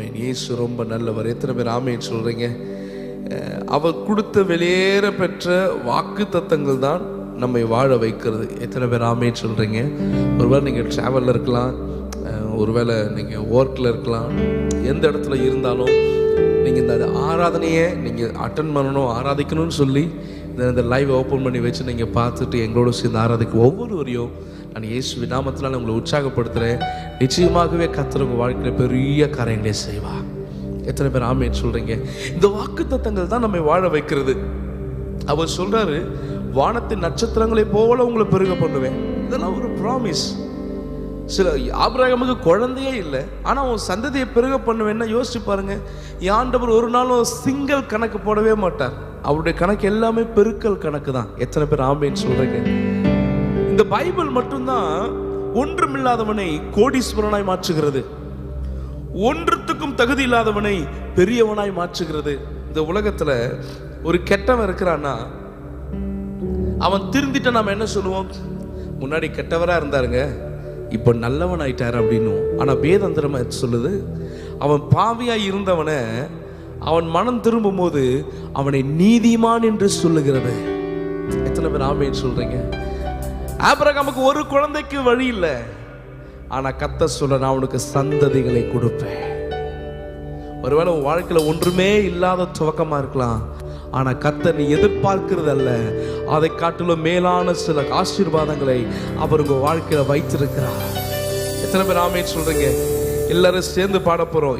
ஆமேன். இயேசு ரொம்ப நல்லவர். எத்தனை பேர் ஆமென் சொல்கிறீங்க அவர் கொடுத்த வெளியேற பெற்ற வாக்கு தத்தங்கள் தான் நம்மை வாழ வைக்கிறது. எத்தனை பேர் ஆமென் சொல்கிறீங்க ஒருவேளை நீங்கள் ட்ராவலில் இருக்கலாம். ஒருவேளை நீங்கள் ஒர்க்கில் இருக்கலாம். எந்த இடத்துல இருந்தாலும் நீங்கள் இந்த ஆராதனையை நீங்கள் அட்டன் பண்ணணும் ஆராதிக்கணும்னு சொல்லி இந்த லைவ் ஓப்பன் பண்ணி வச்சு நீங்கள் பார்த்துட்டு எங்களோட சேர்ந்து ஆராதிக்க ஒவ்வொருவரையும் நான் இயேசு நாமத்தில் உங்களை உற்சாகப்படுத்துகிறேன். நிச்சயமாகவே கர்த்தர் உங்கள் வாழ்க்கையில் பெரிய காரியங்களே செய்வா எத்தனை பேர் ஆமேன்னு சொல்கிறீங்க இந்த வாக்கு தத்தங்கள் தான் நம்மை வாழ வைக்கிறது. அவர் சொல்கிறாரு வானத்தின் நட்சத்திரங்களை போல உங்களை பெருக பண்ணுவேன். இதெல்லாம் ஒரு ப்ராமிஸ் சில ஆபிரகமுக்கு குழந்தையே இல்லை ஆனால் அவன் சந்ததியை பெருக பண்ணுவேன்னா யோசிச்சு பாருங்க. என் ஆண்டவர் ஒரு நாளும் சிங்கிள் கணக்கு போடவே மாட்டார். அவருடைய கணக்கு எல்லாமே பெருக்கல் கணக்கு தான். எத்தனை பேர் ஆம்பேன்னு சொல்கிறீங்க இந்த பைபிள் மட்டும்தான் ஒன்றுமில்லாதவனை கோடீஸ்வரனாய் மாற்றுகிறது. ஒன்றுத்துக்கும் தகுதி இல்லாதவனை பெரியவனாய் மாற்றுகிறது. இந்த உலகத்துல ஒரு கெட்டவன் இருக்கிறான்னா அவன் திருந்திட்ட நாம என்ன சொல்லுவோம்? முன்னாடி கெட்டவரா இருந்தாருங்க இப்போ நல்லவன் ஆயிட்டாரு அப்படின்னும் ஆனா வேதந்திரமா சொல்லுது? அவன் பாவியா இருந்தவனை அவன் மனம் திரும்பும் போது அவனை நீதிமான் என்று சொல்லுகிறது. எத்தனை பேர் ஆமைன்னு சொல்றீங்க? ஆபிரகாமுக்கு ஒரு குழந்தைக்கு வழி இல்லை. ஆனா கத்த சொல்ல நான் உனக்கு சந்ததிகளை கொடுப்பேன். ஒருவேளை உன் வாழ்க்கையில ஒன்றுமே இல்லாத துவக்கமா இருக்கலாம். ஆனா கத்த நீ எதிர்பார்க்கிறது அல்ல அதை காட்டிலும் மேலான சில ஆசீர்வாதங்களை அவர் உங்க வாழ்க்கையில வைத்திருக்கிறார். எத்தனை பேர் ஆமேன்னு சொல்றீங்க? எல்லாரும் சேர்ந்து பாட போறோம்.